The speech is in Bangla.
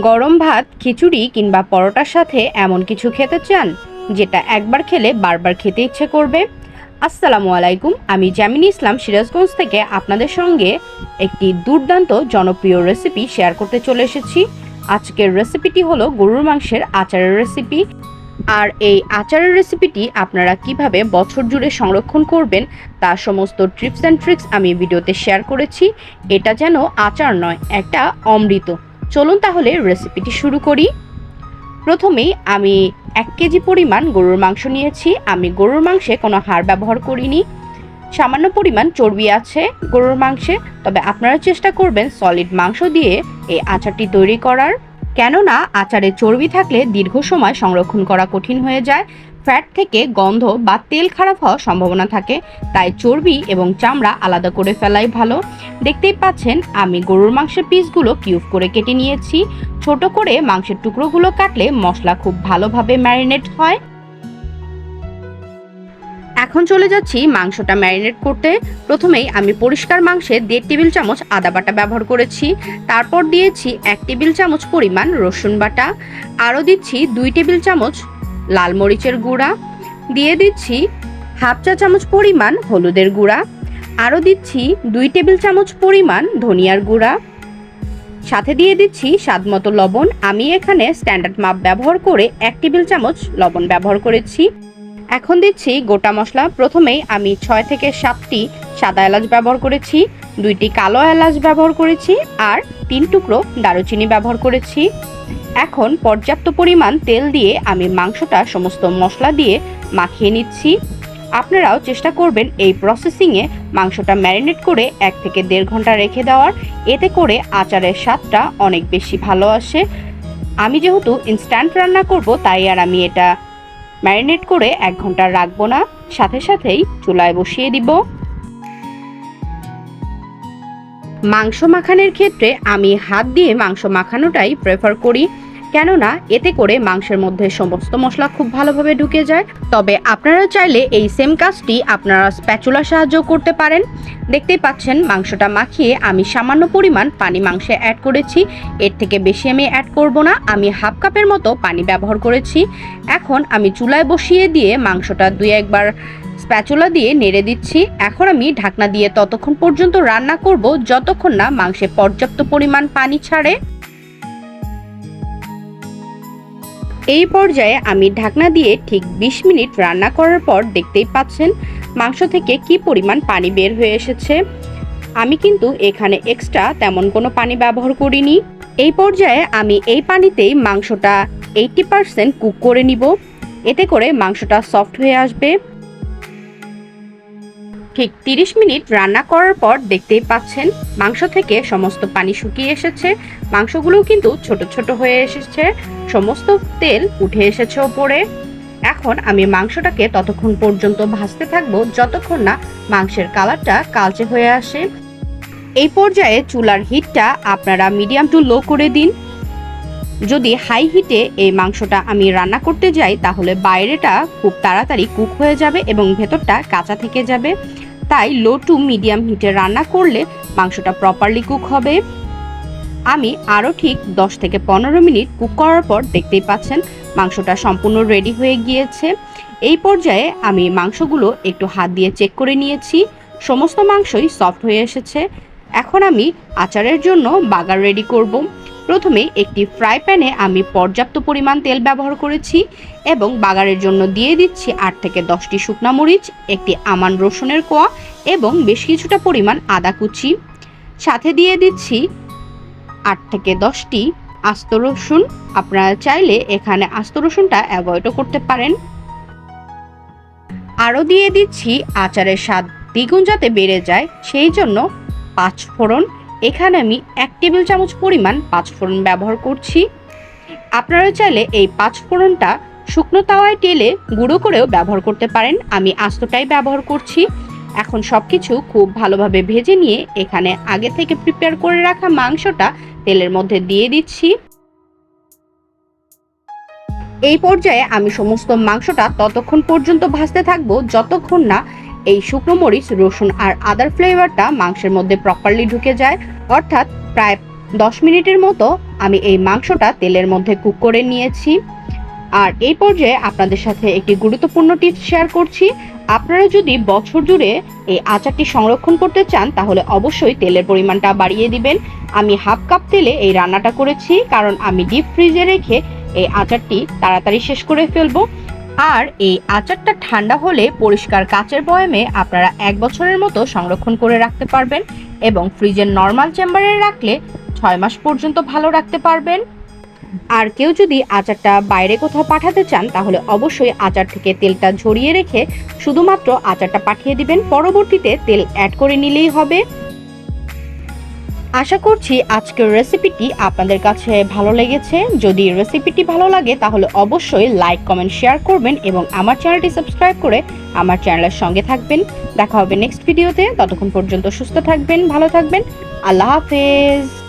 গরম ভাত, খিচুড়ি কিংবা পরোটার সাথে এমন কিছু খেতে চান, যেটা একবার খেলে বারবার খেতে ইচ্ছে করবে? আসসালামু আলাইকুম, আমি জামিনী ইসলাম সিরাজগঞ্জ থেকে আপনাদের সঙ্গে একটি দুর্দান্ত জনপ্রিয় রেসিপি শেয়ার করতে চলে এসেছি। আজকের রেসিপিটি হলো গরুর মাংসের আচারের রেসিপি আর এই আচারের রেসিপিটি আপনারা কীভাবে বছর জুড়ে সংরক্ষণ করবেন তার সমস্ত ট্রিপস অ্যান্ড ট্রিক্স আমি ভিডিওতে শেয়ার করেছি। এটা যেন আচার নয়, একটা অমৃত। চলুন তাহলে রেসিপিটি শুরু করি। প্রথমেই আমি এক কেজি পরিমাণ গরুর মাংস নিয়েছি। আমি গরুর মাংসে কোনো হাড় ব্যবহার করিনি। সামান্য পরিমাণ চর্বি আছে গরুর মাংসে, তবে আপনারা চেষ্টা করবেন সলিড মাংস দিয়ে এই আচারটি তৈরি করার। কেননা আচারে চর্বি থাকলে দীর্ঘ সময় সংরক্ষণ করা কঠিন হয়ে যায়। ফ্যাট থেকে গন্ধ বা তেল খারাপ হওয়ার সম্ভাবনা থাকে, তাই চর্বি এবং চামড়া আলাদা করে ফেলাই ভালো। দেখতেই পাচ্ছেন, আমি গরুর মাংসের পিসগুলো কিউব করে কেটে নিয়েছি। ছোট করে মাংসের টুকরোগুলো কাটলে মশলা খুব ভালোভাবে ম্যারিনেট হয়। এখন চলে যাচ্ছি মাংসটা ম্যারিনেট করতে। প্রথমেই আমি পরিষ্কার মাংসে দেড় টেবিল চামচ আদা বাটা ব্যবহার করেছি। তারপর দিয়েছি এক টেবিল চামচ পরিমাণ রসুন বাটা। আরও দিচ্ছি দুই টেবিল চামচ লাল মরিচের গুঁড়া। দিয়ে দিচ্ছি হাফ চা চামচ পরিমাণ হলুদের গুঁড়া। আরও দিচ্ছি দুই টেবিল চামচ পরিমাণ ধনিয়ার গুঁড়া। সাথে দিয়ে দিচ্ছি স্বাদ মতো লবণ। আমি এখানে স্ট্যান্ডার্ড মাপ ব্যবহার করে এক টেবিল চামচ লবণ ব্যবহার করেছি। এখন দিচ্ছি গোটা মশলা। প্রথমেই আমি ছয় থেকে সাতটি সাদা এলাচ ব্যবহার করেছি, দুইটি কালো এলাচ ব্যবহার করেছি আর তিন টুকরো দারুচিনি ব্যবহার করেছি। এখন পর্যাপ্ত পরিমাণ তেল দিয়ে আমি মাংসটা সমস্ত মশলা দিয়ে মাখিয়ে নিচ্ছি। আপনারাও চেষ্টা করবেন এই প্রসেসিংয়ে মাংসটা ম্যারিনেট করে এক থেকে দেড় ঘণ্টা রেখে দেওয়ার। এতে করে আচারের স্বাদটা অনেক বেশি ভালো আসে। আমি যেহেতু ইনস্ট্যান্ট রান্না করব, তাই আর আমি এটা ম্যারিনেট করে এক ঘণ্টা রাখব না। সাথে সাথেই চুলায় বসিয়ে দিব। মাংস মাখানোর ক্ষেত্রে আমি হাত দিয়ে মাংস মাখানোটাই প্রেফার করি। কেননা এতে করে মাংসের মধ্যে সমস্ত মশলা খুব ভালোভাবে ঢুকে যায়। তবে আপনারা চাইলে এই সেম কাজটি আপনারা স্প্যাচুলা সাহায্য করতে পারেন। দেখতেই পাচ্ছেন মাংসটা মাখিয়ে আমি সামান্য পরিমাণ পানি মাংসে অ্যাড করেছি। এর থেকে বেশি আমি অ্যাড করব না, আমি হাফ কাপের মতো পানি ব্যবহার করেছি। এখন আমি চুলায় বসিয়ে দিয়ে মাংসটা দুই একবার স্প্যাচুলা দিয়ে নেড়ে দিচ্ছি। এখন আমি ঢাকনা দিয়ে ততক্ষণ পর্যন্ত রান্না করব, যতক্ষণ না মাংসে পর্যাপ্ত পরিমাণ পানি ছাড়ে। এই পর্যায়ে আমি ঢাকনা দিয়ে ঠিক ২০ মিনিট রান্না করার পর দেখতেই পাচ্ছেন মাংস থেকে কি পরিমাণ পানি বের হয়ে এসেছে। আমি কিন্তু এখানে এক্সট্রা তেমন কোনো পানি ব্যবহার করিনি। এই পর্যায়ে আমি এই পানিতেই মাংসটা এইটি পারসেন্ট কুক করে নিব। এতে করে মাংসটা সফট হয়ে আসবে। ঠিক 30 মিনিট রান্না করার পর দেখতেই পাচ্ছেন মাংস থেকে সমস্ত পানি শুকিয়ে এসেছে। মাংসগুলো কিন্তু ছোট ছোট হয়ে এসেছে। সমস্ত তেল উঠে এসেছে ওপরে। এখন আমি মাংসটাকে ততক্ষণ পর্যন্ত ভাজতে থাকব, যতক্ষণ না মাংসের কালারটা কালচে হয়ে আসে। এই পর্যায়ে চুলার হিটটা আপনারা মিডিয়াম টু লো করে দিন। যদি হাই হিটে এই মাংসটা আমি রান্না করতে যাই, তাহলে বাইরেটা খুব তাড়াতাড়ি কুক হয়ে যাবে এবং ভেতরটা কাঁচা থেকে যাবে। তাই লো টু মিডিয়াম হিটে রান্না করলে মাংসটা প্রপারলি কুক হবে। আমি আরও ঠিক 10 থেকে পনেরো মিনিট কুক করার পর দেখতেই পাচ্ছেন মাংসটা সম্পূর্ণ রেডি হয়ে গিয়েছে। এই পর্যায়ে আমি মাংসগুলো একটু হাত দিয়ে চেক করে নিয়েছি। সমস্ত মাংসই সফট হয়ে এসেছে। এখন আমি আচারের জন্য বাগার রেডি করব। প্রথমে একটি ফ্রাই প্যানে আমি পর্যাপ্ত পরিমাণ তেল ব্যবহার করেছি এবং বাগারের জন্য দিয়ে দিচ্ছি আট থেকে দশটি শুকনা মরিচ, একটি আমান রসুনের কোয়া এবং বেশ কিছুটা পরিমাণ আদা কুচি। সাথে দিয়ে দিচ্ছি আট থেকে দশটি আস্ত রসুন। আপনারা চাইলে এখানে আস্ত রসুনটা অ্যাভয়েডও করতে পারেন। আরও দিয়ে দিচ্ছি আচারের স্বাদ দ্বিগুণ যাতে বেড়ে যায়, সেই জন্য পাঁচ ফোড়ন এখানে আমি এক টেবিল চামচ পরিমাণ পাঁচ ফোড়ন ব্যবহার করছি। আপনারা চাইলে এই পাঁচ ফোড়নটা শুকনো তাওয়ায় টেলে গুঁড়ো করেও ব্যবহার করতে পারেন। আমি আস্তটাই ব্যবহার করছি। এখন সব কিছু খুব ভালোভাবে ভেজে নিয়ে এখানে আগে থেকে প্রিপেয়ার করে রাখা মাংসটা তেলের মধ্যে দিয়ে দিচ্ছি। এই পর্যায়ে আমি সমস্ত মাংসটা ততক্ষণ পর্যন্ত ভাজতে থাকব, যতক্ষণ না এই শুকনো মরিচ, রসুন আর আদার ফ্লেভারটা মাংসের মধ্যে প্রপারলি ঢুকে যায়। অর্থাৎ প্রায় দশ মিনিটের মতো আমি এই মাংসটা তেলের মধ্যে কুক করে নিয়েছি। আর এই পর্যায়ে আপনাদের সাথে একটি গুরুত্বপূর্ণ টিপস শেয়ার করছি। আপনারা যদি বছর জুড়ে এই আচারটি সংরক্ষণ করতে চান, তাহলে অবশ্যই তেলের পরিমাণটা বাড়িয়ে দিবেন। আমি হাফ কাপ তেলে এই রান্নাটা করেছি, কারণ আমি ডিপ ফ্রিজে রেখে এই আচারটি তাড়াতাড়ি শেষ করে ফেলব। আর এই আচারটা ঠান্ডা হলে পরিষ্কার কাচের বয়ামে আপনারা এক বছরের মতো সংরক্ষণ করে রাখতে পারবেন এবং ফ্রিজের নর্মাল চেম্বারে রাখলে ছয় মাস পর্যন্ত ভালো রাখতে পারবেন। আর কেউ যদি আচারটা বাইরে কোথাও পাঠাতে চান, তাহলে অবশ্যই আচার থেকে তেলটা ঝরিয়ে রেখে শুধুমাত্র আচারটা পাঠিয়ে দিবেন। পরবর্তীতে তেল অ্যাড করে নিলেই হবে। আশা করছি আজকের রেসিপিটি আপনাদের কাছে ভালো লেগেছে। যদি রেসিপিটি ভালো লাগে, তাহলে অবশ্যই লাইক কমেন্ট শেয়ার করবেন এবং আমার চ্যানেলটি সাবস্ক্রাইব করে আমার চ্যানেলের সঙ্গে থাকবেন। দেখা হবে নেক্সট ভিডিওতে ততক্ষণ পর্যন্ত সুস্থ থাকবেন, ভালো থাকবেন। আল্লাহ হাফেজ।